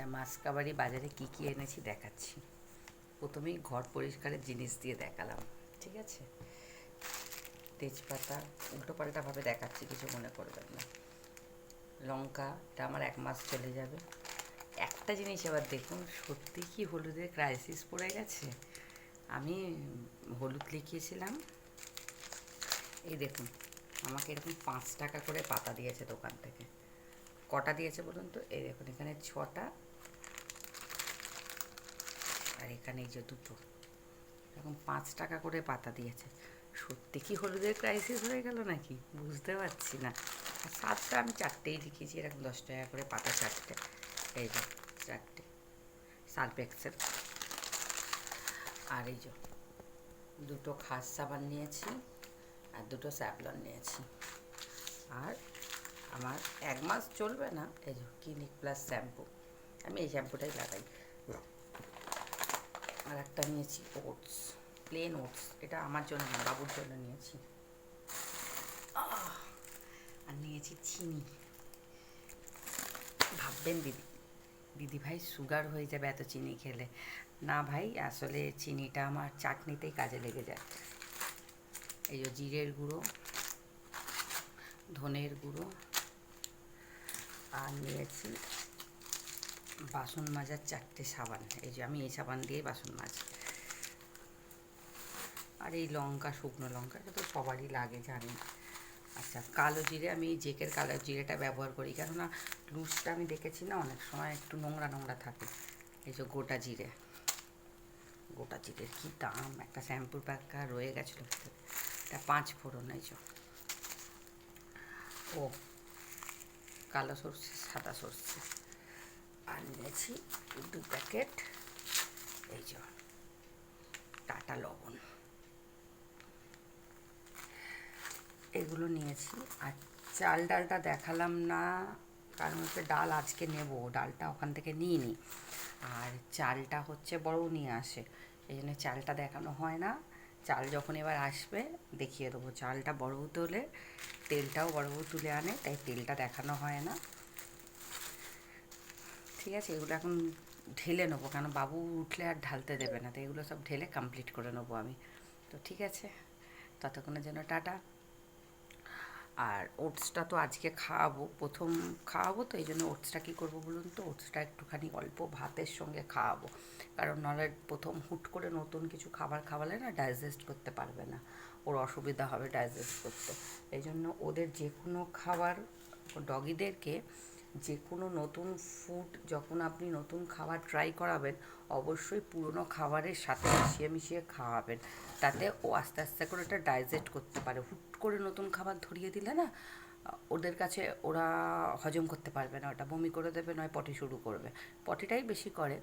আচ্ছা মাসকাবারি বাজারে কি কি এনেছি দেখাচ্ছি। প্রথমেই ঘর পরিষ্কারের জিনিস দিয়ে দেখালাম, ঠিক আছে? তেজপাতা, উল্টো পাল্টাভাবে দেখাচ্ছি, কিছু মনে করবেন না। লঙ্কা, এটা আমার এক মাস চলে যাবে। একটা জিনিস এবার দেখুন, সত্যি কি হলুদের ক্রাইসিস পড়ে গেছে? আমি হলুদ লিখিয়েছিলাম। এই দেখুন, আমাকে এরকম পাঁচ টাকা করে পাতা দিয়েছে দোকান থেকে। কটা দিয়েছে বলুন তো? এই দেখুন, এখানে ছটা আর এখানে এই যে দুটো। এখন পাঁচ টাকা করে পাতা দিয়েছে। সত্যি কি হলুদের ক্রাইসিস হয়ে গেল নাকি? বুঝতে পারছি না। আর সাতটা আমি চারটেই লিখেছি, এরকম দশ টাকা করে পাতা চারটে। এই যে, চারটে। সালপেক্সের আর এই যে, দুটো খাস সাবান নিয়েছি আর দুটো স্যাপলন নিয়েছি। আর আমার এক মাস চলবে না, এই যে, ক্লিনিক প্লাস শ্যাম্পু। আমি এই শ্যাম্পুটাই লাগাই। আর একটা নিয়েছি ওটস প্লেন ওটস। এটা আমার জন্য না, বাবুর জন্য নিয়েছি। আর নিয়েছি চিনি। ভাববেন দিদি দিদি ভাই সুগার হয়ে যাবে এত চিনি খেলে। না ভাই, আসলে চিনিটা আমার চাটনিতেই কাজে লেগে যায়। এই যে জিরের গুঁড়ো, ধনের গুঁড়ো, আর নিয়েছি বাসন মাজার চারটে সাবান, এই যে আমি এই সাবান দিয়ে বাসন মাজি। আর এই লঙ্কা, শুকনো লঙ্কা, এটা তো সবারই লাগে, জানি। আচ্ছা কালো জিরে, আমি জেকের কালো জিরেটা ব্যবহার করি, কেননা লুজটা আমি দেখেছি না, অনেক সময় একটু নোংরা নোংরা থাকে। এই যে গোটা জিরে। গোটা জিরের কী দাম? একটা শ্যাম্পুর প্যাকা রয়ে গেছিল এটা পাঁচ ফোড়ন, এই যে। ও, কালো সর্ষে, সাদা সর্ষে। আর নিয়েছি দু প্যাকেট, এই যে টাটা লবণ। এগুলো নিয়েছি। আর চাল ডালটা দেখালাম না, কারণ হচ্ছে ডাল আজকে নেব, ডালটা ওখান থেকে নিয়ে নিই আর চালটা হচ্ছে বড় নিয়ে আসে, এই জন্য চালটা দেখানো হয় না। চাল যখন এবার আসবে, দেখিয়ে দেবো। চালটা বড়বু তোলে, তেলটাও বড়বু তুলে আনে, তাই তেলটা দেখানো হয় না। ঠিক আছে, এগুলো এখন ঢেলে নেব, কেন বাবু উঠলে আর ঢালতে দেবে না, তো এগুলো সব ঢেলে কমপ্লিট করে নেব আমি। তো ঠিক আছে, ততক্ষণের জন্য টাটা। আর ওটসটা তো আজকে খাওয়াবো, প্রথম খাওয়াবো তো, এই জন্য ওটসটা কী করব বলুন তো? ওটসটা একটুখানি অল্প ভাতের সঙ্গে খাওয়াবো, কারণ নাহলে প্রথম হুট করে নতুন কিছু খাবার খাওয়ালে না ডাইজেস্ট করতে পারবে না, ওর অসুবিধা হবে ডাইজেস্ট করতে। এই জন্য ওদের যে কোনো খাবার ডগিদেরকে যে কোনো নতুন ফুড যখন আপনি নতুন খাবার ট্রাই করাবেন, অবশ্যই পুরনো খাবারের সাথে মিশিয়ে মিশিয়ে খাওয়াবেন। তাতে ও আস্তে আস্তে করে ওটা ডাইজেস্ট করতে পারে। হুট করে নতুন খাবার ধরিয়ে দিলে না, ওদের কাছে ওরা হজম করতে পারবে না। ওটা বমি করে দেবে, নয়, পটি শুরু করবে। পটিটাই বেশি করে।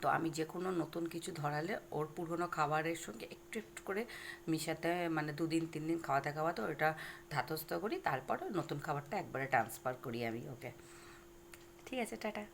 তো আমি যে কোনো নতুন কিছু ধরালে ওর পুরনো খাবারের সঙ্গে একটু একটু করে মিশাতে মানে দুদিন তিন দিন খাওয়াতে খাওয়াতে ওটা ধাতস্থ করি, তারপর নতুন খাবারটা একবারে ট্রান্সফার করি আমি ওকে। ঠিক আছে, টাটা।